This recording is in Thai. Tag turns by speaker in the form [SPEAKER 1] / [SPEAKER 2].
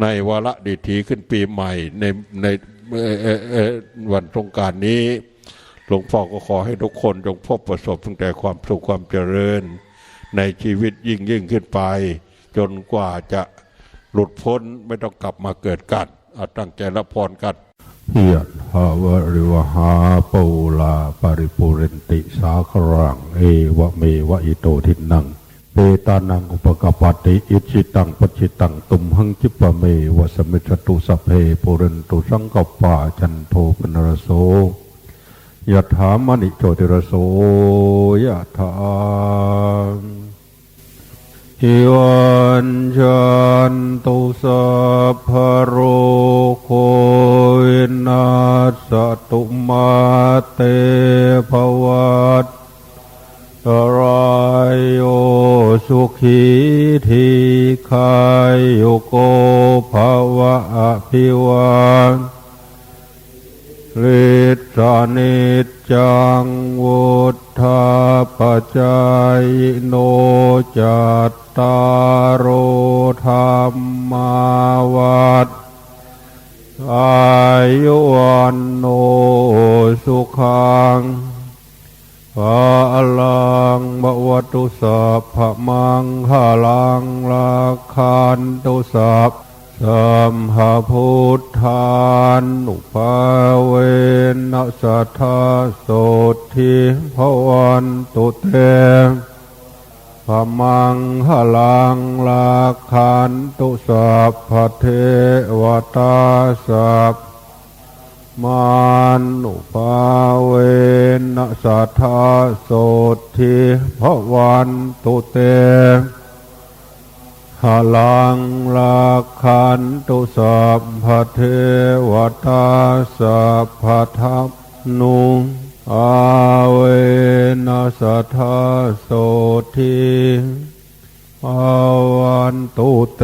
[SPEAKER 1] ในวาระดิถีขึ้นปีใหม่ในในวันสงการนี้ หลวงพ่อก็ขอให้ทุกคนจงพบประสบตั้งแต่ความสุขความเจริญ ในชีวิตยิ่งยิ่งขึ้นไป จนกว่าจะหลุดพ้นไม่ต้องกลับมาเกิดกันอาตั้งใจรับพรกัน
[SPEAKER 2] ยะถาวริวหาปูลาปริปุเรนติสาครัง เอวะเมวะอิโตทินัง ตานังอุปกปปติอิชิตังปชิตังตุมหังจิปะเมวสมิจตุสัพเพปุเรนตุสังกปาจันโทปนรโสยะถามณิโชติรโสยะถาอิวันจันตุสัพพโรโควินาสตุมาเต สุขีทีคายโยโกภาวะอภิวันฤทธานิจังวุธาปจายโนจัตตารโอธรรมาวัฏอายุวันโนสุขัง ตุสัพพมังคาลังลาคันตุสัพสัมหาพุทธานุภาเวนัสสัทธาโสทิภวันตุเตพมังหลังลาคันตุสัพพเทวตาสัพ มานุภาเวนัสสัทธาโสทิภวันตุเตหลังลาคันตุสัพพเทวตาสัพพทัพนุอาเวนัสธาโสทิภวันตุเต